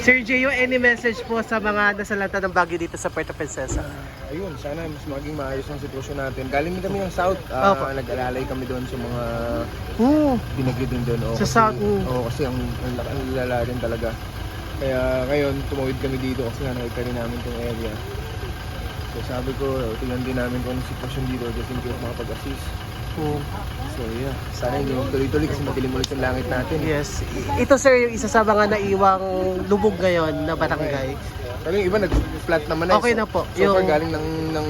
Sir Gio, any message po sa mga nasalanta ng bagyo dito sa Puerto Princesa? Ayun, sana mas maging maayos ang sitwasyon natin. Galing din kami ng South. ah, Opo. nag-alalay kami doon sa mga Hmm. binagyo din doon. Oo, Sa kasi- South, mm. Oo, kasi ang, ang, ang lala din talaga. Kaya ngayon, tumawid kami dito kasi nga nakita rin namin itong area. So sabi ko, tingnan din namin kung anong sitwasyon dito just in case makapag-assist. Hmm. So yeah, sana hindi tuloy-tuloy kasi madilim ulit yung langit natin. Yes. Ito sir, yung isa sa mga naiwang lubog ngayon na barangay. Pero yung iba nag-flat naman na. eh. Okay na po. So far Yung- galing ng, ng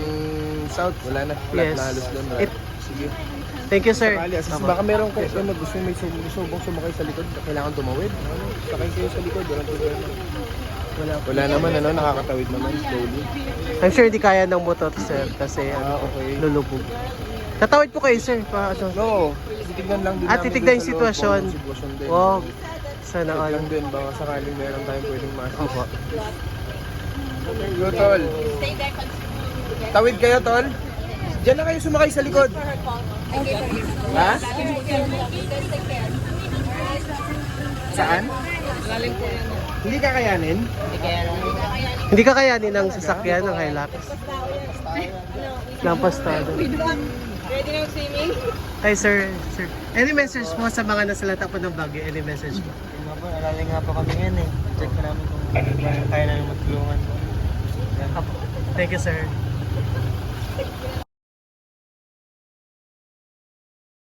south, wala na. Flat Yes. na halos doon. It- Sige. Thank you sir. Sakali. Opo. Baka meron kayo na gusto may sum- subong sumakay sa likod, kailangan tumawid. Ano, sakay kayo sa likod, walang problema. Wala, wala naman, ano, nakakatawid naman, slowly. I'm sure hindi kaya ng motor sir kasi Ah, ano, okay. lulubog. Tatawid po kayo sir. Pa, ano. No, titignan lang din Ah, namin titignan yung sitwasyon. Wow. Sana all. lang din, baka sakaling meron tayong pwedeng ma-assist. Opo. Yo, tol. Tawid kayo, tol. Diyan na kayo sumakay sa likod. Ha? Saan? Hindi kakayanin? Hindi ka kayanin ng sasakyan ng Hilux. Ready na swimming? Hi sir, sir. Any message po sa mga nasalata po ng bagyo? Any message po? Yun nga po, alalay nga po kami yan eh. Check ko namin kung kaya namin. Yan. Thank you sir.